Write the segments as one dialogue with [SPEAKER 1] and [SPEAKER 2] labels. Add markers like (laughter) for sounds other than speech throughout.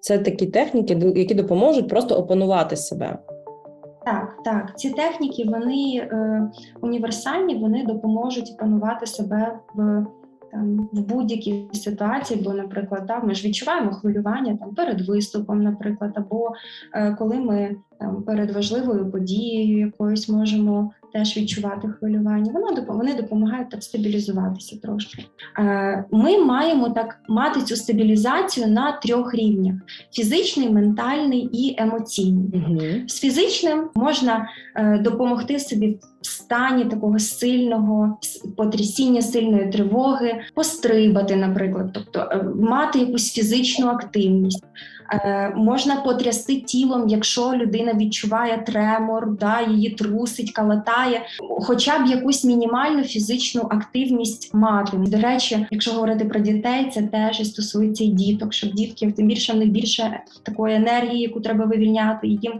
[SPEAKER 1] Це такі техніки, які допоможуть просто опанувати себе.
[SPEAKER 2] Так, так, ці техніки вони е, універсальні, вони допоможуть опанувати себе в там в будь-якій ситуації, бо, наприклад, да, ми ж відчуваємо хвилювання там перед виступом, наприклад, або е, коли ми там перед важливою подією якоюсь можемо теж відчувати хвилювання. Воно вони допомагають так стабілізуватися трошки. Е, ми маємо так мати цю стабілізацію на трьох рівнях: фізичний, ментальний і емоційний.
[SPEAKER 1] Угу.
[SPEAKER 2] З фізичним можна е, допомогти собі в стані такого сильного потрясіння, сильної тривоги, пострибати, наприклад, тобто е, мати якусь фізичну активність. Е, можна потрясти тілом, якщо людина відчуває тремор, да, її трусить, калатає, хоча б якусь мінімальну фізичну активність мати. До речі, якщо говорити про дітей, це теж і стосується і діток, щоб дітки тим більше в них більше такої енергії, яку треба вивільняти, і їм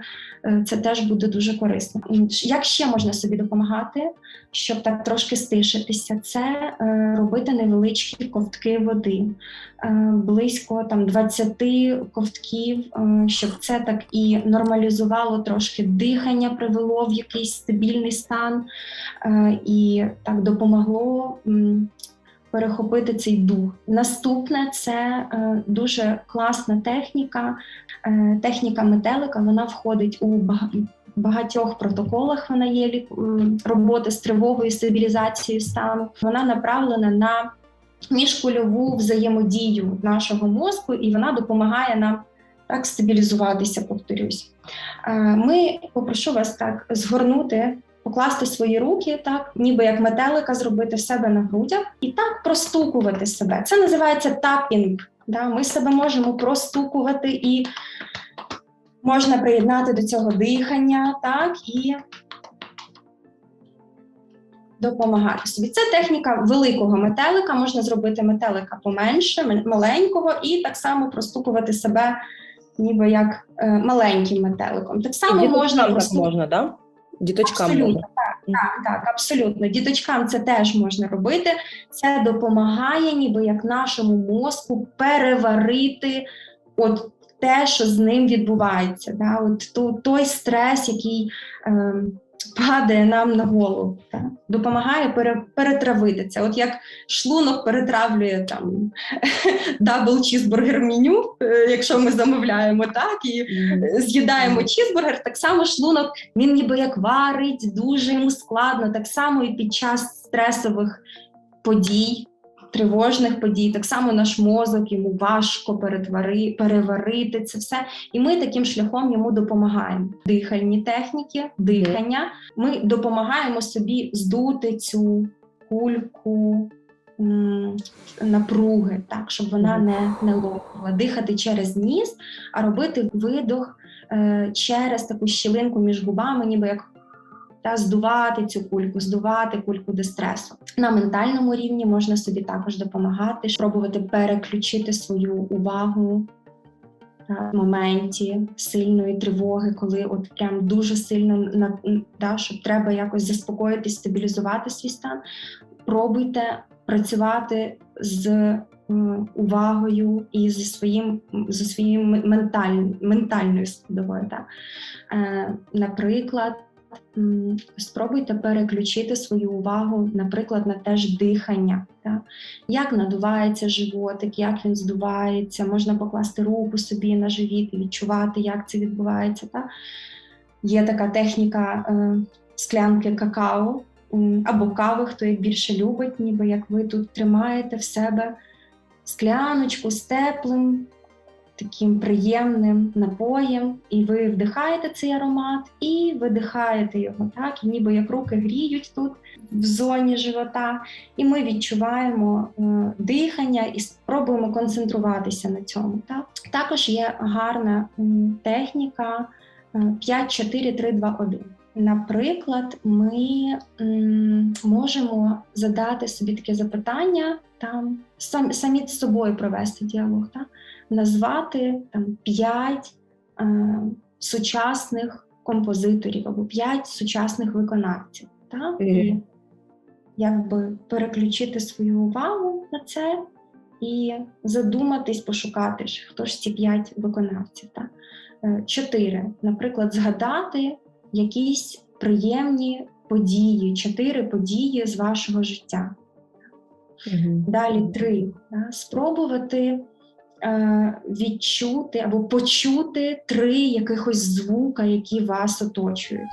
[SPEAKER 2] е, це теж буде дуже корисно. Як ще можна собі допомагати, щоб так трошки стишитися? Це е, робити невеличкі ковтки води, близько там 20 ковтків, е, щоб це так і нормалізувало трошки дихання, привело в якийсь стабільний стан е, і так допомогло. Перехопити цей дух. Наступне це е, дуже класна техніка. Техніка метелика вона входить у багатьох протоколах. Вона є роботи з тривогою, стабілізацією стану. Вона направлена на міжкульову взаємодію нашого мозку, і вона допомагає нам так стабілізуватися. Повторюсь, ми попрошу вас так згорнути. Покласти свої руки, так ніби як метелика, зробити в себе на грудях і так простукувати себе. Це називається тапінг. Да? Ми себе можемо простукувати і можна приєднати до цього дихання, так і допомагати собі. Це техніка великого метелика. Можна зробити метелика поменше, маленького, і так само простукувати себе, ніби як е, маленьким метеликом. Так само
[SPEAKER 1] І
[SPEAKER 2] можна простукувати.
[SPEAKER 1] можна, да? Діточкам
[SPEAKER 2] Абсолютно,
[SPEAKER 1] можна.
[SPEAKER 2] так, так, так, абсолютно. Діточкам це теж можна робити. Це допомагає, ніби як нашому мозку переварити от те, що з ним відбувається. Да? От той стрес, який е, падає нам на голову, так? допомагає пере, перетравити це. От як шлунок перетравлює там (laughs) дабл чізбургер меню, е, якщо ми замовляємо так, і з'їдаємо чізбургер, так само шлунок він ніби як варить, дуже йому складно. Так само і під час стресових подій, тривожних подій, так само наш мозок йому важко перетвари, переварити це все. І ми таким шляхом йому допомагаємо. Дихальні техніки, дихання. Ми допомагаємо собі здути цю кульку. м, Напруги, так, щоб вона не, не лопнула. Дихати через ніс, а робити видох е, через таку щілинку між губами, ніби як та здувати цю кульку, здувати кульку дистресу. На ментальному рівні можна собі також допомагати, спробувати переключити свою увагу та, в моменті сильної тривоги, коли от прям дуже сильно на да, щоб треба якось заспокоїтись, стабілізувати свій стан. Пробуйте працювати з увагою і зі своїм зі своїм ментальним ментальною складовою. Так. Е, наприклад, спробуйте переключити свою увагу, наприклад, на теж дихання. Так? Як надувається животик, як він здувається, можна покласти руку собі на живіт і відчувати, як це відбувається. Так? Є така техніка е, склянки какао або кави, хто як більше любить, ніби як ви тут тримаєте в себе скляночку з теплим, таким приємним напоєм, і ви вдихаєте цей аромат і видихаєте його, так, і ніби як руки гріють тут в зоні живота, і ми відчуваємо е, дихання і спробуємо концентруватися на цьому. Так. Також є гарна м, техніка е, 5, 4, 3, 2, 1. Наприклад, ми можемо задати собі таке запитання, там самі з собою провести діалог, так? Назвати там п'ять е, сучасних композиторів або п'ять сучасних виконавців. Так? І якби переключити свою увагу на це і задуматись, пошукати хто ж ці п'ять виконавців. Так? Е, Чотири, наприклад, згадати якісь приємні події, чотири події з вашого життя.
[SPEAKER 1] Мгм.
[SPEAKER 2] Далі три. Да? Спробувати відчути або почути три якихось звука, які вас оточують.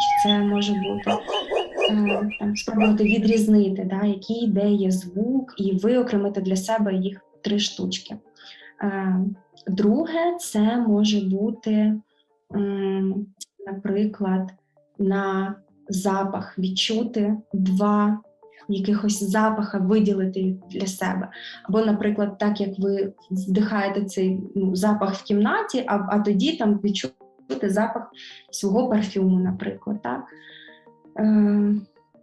[SPEAKER 2] Чи це може бути е, там, спробувати відрізнити, да? який де є звук, і виокремити для себе їх три штучки. Е, друге, це може бути, наприклад, на запах відчути два якихось запаха виділити для себе. Або, наприклад, так як ви вдихаєте цей ну, запах в кімнаті, а, а тоді там відчути запах свого парфюму, наприклад. Так? Е,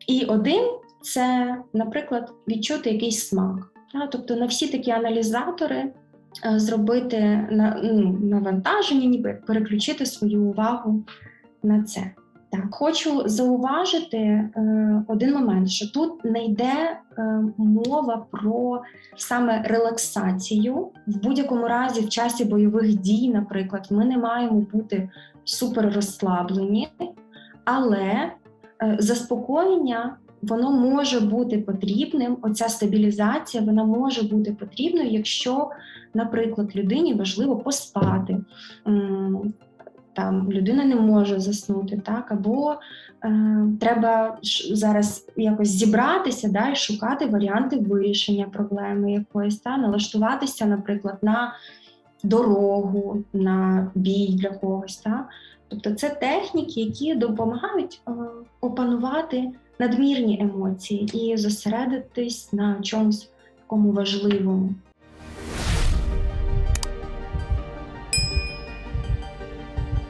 [SPEAKER 2] і один це, наприклад, відчути якийсь смак. Так? Тобто на всі такі аналізатори е, зробити на, ну, навантаження, ніби переключити свою увагу на це. Так, хочу зауважити е, один момент, що тут не йде е, мова про саме релаксацію. В будь-якому разі, в часі бойових дій, наприклад, ми не маємо бути супер розслаблені, але е, заспокоєння воно може бути потрібним. Оця стабілізація вона може бути потрібною, якщо, наприклад, людині важливо поспати. Там людина не може заснути, так або е, треба зараз якось зібратися да, і шукати варіанти вирішення проблеми якоїсь, та налаштуватися, наприклад, на дорогу, на бій для когось. Та? Тобто це техніки, які допомагають е, опанувати надмірні емоції і зосередитись на чомусь такому важливому.